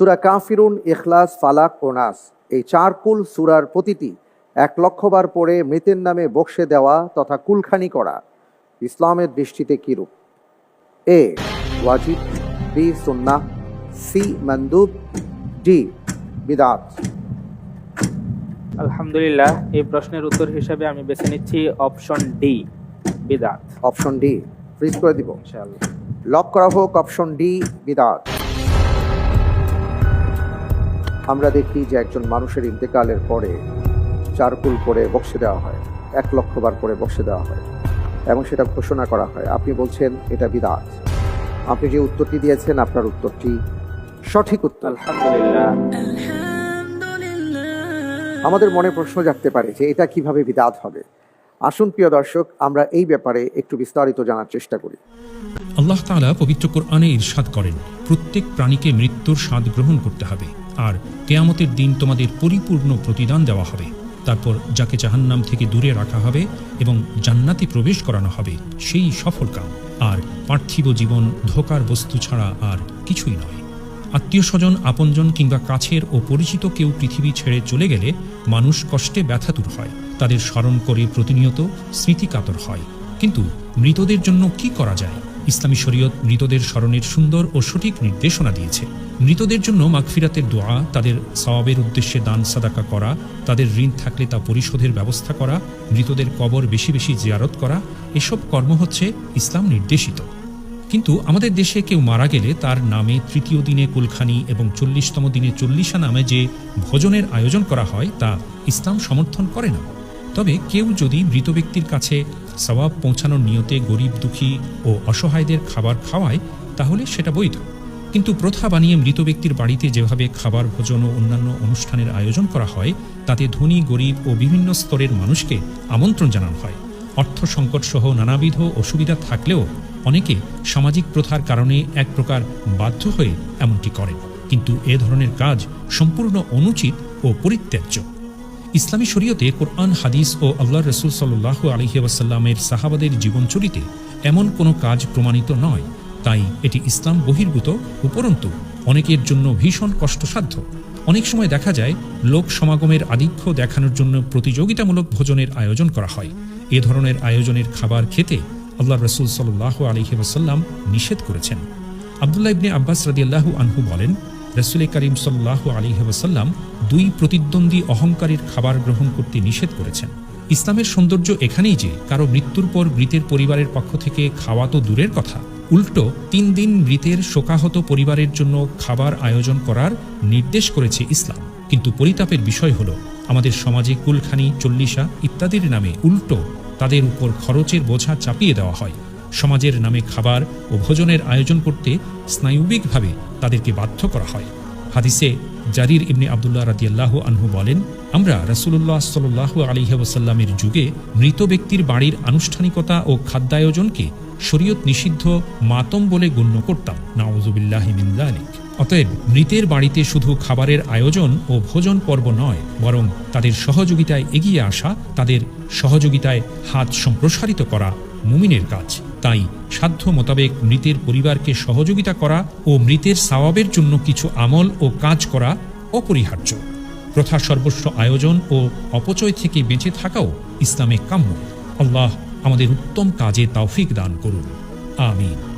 সুরা কাফিরুন ইখলাস ফালাক ও নাস। এই চার কুল সুরার প্রতিটি এক লক্ষবার পরে মৃতের নামে বক্সে দেওয়া তথা কুলখানি করা। ইসলামের দৃষ্টিতে কিরূপ এ ওয়াজিব বি সুন্নাহ সি মন্দুব ডি বিদাত। আলহামদুলিল্লাহ এই প্রশ্নের উত্তর হিসেবে আমি বেছে নিচ্ছি অপশন ডি বিদাত। অপশন ডি ফ্রিজ করে দিব। ইনশাআল্লাহ। লক করা হোক অপশন ডি বিদাত। আমরা দেখি যে একজন মানুষের ইন্তেকালের পরে চারকুল করে বক্সে দেওয়া হয় এক লক্ষ বার করে বক্সে দেওয়া হয় এবং সেটা ঘোষণা করা হয়। আপনি বলছেন এটা বিদাত। আপনি যে উত্তরটি দিয়েছেন আপনার উত্তরটি সঠিক উত্তর। আলহামদুলিল্লাহ। আমাদের মনে প্রশ্ন জাগতে পারে যে এটা কীভাবে বিদাত হবে। আসুন প্রিয় দর্শক আমরা এই ব্যাপারে একটু বিস্তারিত জানার চেষ্টা করি। আল্লাহ তাআলা পবিত্র কোরআনে ইরশাদ করেন প্রত্যেক প্রাণীকে মৃত্যুর স্বাদ গ্রহণ করতে হবে। আর কেয়ামতের দিন তোমাদের পরিপূর্ণ প্রতিদান দেওয়া হবে। তারপর যাকে জাহান্নাম থেকে দূরে রাখা হবে এবং জান্নাতে প্রবেশ করানো হবে, সেই সফল কাম। আর পার্থিব জীবন ধোকার বস্তু ছাড়া আর কিছুই নয়। আত্মীয় স্বজন আপনজন কিংবা কাছের ও পরিচিত কেউ পৃথিবী ছেড়ে চলে গেলে মানুষ কষ্টে ব্যথাতুর হয়। তাদের স্মরণ করে প্রতিনিয়ত স্মৃতিকাতর হয়। কিন্তু মৃতদের জন্য কি করা যায়? ইসলামী শরীয়ত মৃতদের স্মরণের সুন্দর ও সঠিক নির্দেশনা দিয়েছে। মৃতদের জন্য মাগফিরাতের দোয়া, তাদের সওয়াবের উদ্দেশ্যে দান, সাদাকা করা, তাদের ঋণ থাকলে তা পরিশোধের ব্যবস্থা করা, মৃতদের কবর বেশি বেশি জিয়ারত করা, এসব কর্ম হচ্ছে ইসলাম নির্দেশিত। কিন্তু আমাদের দেশে কেউ মারা গেলে তার নামে তৃতীয় দিনে কুলখানি এবং চল্লিশতম দিনে চল্লিশা নামে যে ভোজনের আয়োজন করা হয়, তা ইসলাম সমর্থন করে না। তবে কেউ যদি মৃত ব্যক্তির কাছে সওয়াব পৌঁছানোর নিয়তে গরিব দুঃখী ও অসহায়দের খাবার খাওয়ায়, তাহলে সেটা বৈধ। কিন্তু প্রথা বানিয়ে মৃত ব্যক্তির বাড়িতে যেভাবে খাবার, ভোজন ও অন্যান্য অনুষ্ঠানের আয়োজন করা হয়, তাতে ধনী, গরিব ও বিভিন্ন স্তরের মানুষকে আমন্ত্রণ জানানো হয়। অর্থ সংকট সহ নানাবিধ অসুবিধা থাকলেও অনেকে সামাজিক প্রথার কারণে এক প্রকার বাধ্য হয়ে এমনটি করেন। কিন্তু এ ধরনের কাজ সম্পূর্ণ অনুচিত ও পরিত্যাজ্য। ইসলামী শরীয়তে কোরআন, হাদিস ও আল্লাহ রসুল সাল্লাহ আলহি ওয়াসাল্লামের সাহাবাদের জীবনচরিতে এমন কোনো কাজ প্রমাণিত নয়। তাই এটি ইসলাম বহির্ভূত উপরন্তু অনেকের জন্য ভীষণ কষ্টসাধ্য। অনেক সময় দেখা যায়, লোক সমাগমের আধিক্য দেখানোর জন্য প্রতিযোগিতামূলক ভোজনের আয়োজন করা হয়। এ ধরনের আয়োজনের খাবার খেতে আল্লাহ রসুল সাল্লাহ আলহি ওয়াসাল্লাম নিষেধ করেছেন। আবদুল্লাহ ইবনে আব্বাস রাদিয়াল্লাহু আনহু বলেন, রসুল করিম সাল্লাহ আলী ওয়াসাল্লাম দুই প্রতিদ্বন্দ্বী অহংকারীর খাবার গ্রহণ করতে নিষেধ করেছেন। ইসলামের সৌন্দর্য এখানেই যে কারও মৃত্যুর পর মৃতের পরিবারের পক্ষ থেকে খাওয়া তো দূরের কথা উল্টো তিন দিন মৃতের শোকাহত পরিবারের জন্য খাবার আয়োজন করার নির্দেশ করেছে ইসলাম। কিন্তু পরিতাপের বিষয় হল, আমাদের সমাজে কুলখানি, চল্লিশা ইত্যাদির নামে উল্টো তাদের উপর খরচের বোঝা চাপিয়ে দেওয়া হয়। সমাজের নামে খাবার ও ভোজনের আয়োজন করতে স্নায়ুবিকভাবে তাদেরকে বাধ্য করা হয়। হাদিসে জারির ইবনে আবদুল্লাহ রাদিয়াল্লাহু আনহু বলেন, আমরা রাসূলুল্লাহ সাল্লাল্লাহু আলাইহি ওয়াসাল্লামের যুগে মৃত ব্যক্তির বাড়ির আনুষ্ঠানিকতা ও খাদ্যায়োজনকে শরীয়ত নিষিদ্ধ মাতম বলে গণ্য করতাম। নাউজুবিল্লাহি যালিক। অতএব মৃতের বাড়িতে শুধু খাবারের আয়োজন ও ভোজন পর্ব নয়, বরং তাদের সহযোগিতায় এগিয়ে আসা, তাদের সহযোগিতায় হাত সম্প্রসারিত করা মুমিনের কাজ। তাই সাধ্য মোতাবেক মৃতের পরিবারকে সহযোগিতা করা ও মৃতের সাওয়াবের জন্য কিছু আমল ও কাজ করা অপরিহার্য। প্রথা সর্বস্ব আয়োজন ও অপচয় থেকে বেঁচে থাকাও ইসলামে কাম্য। আল্লাহ আমাদের উত্তম কাজে তাওফিক দান করুন। আমিন।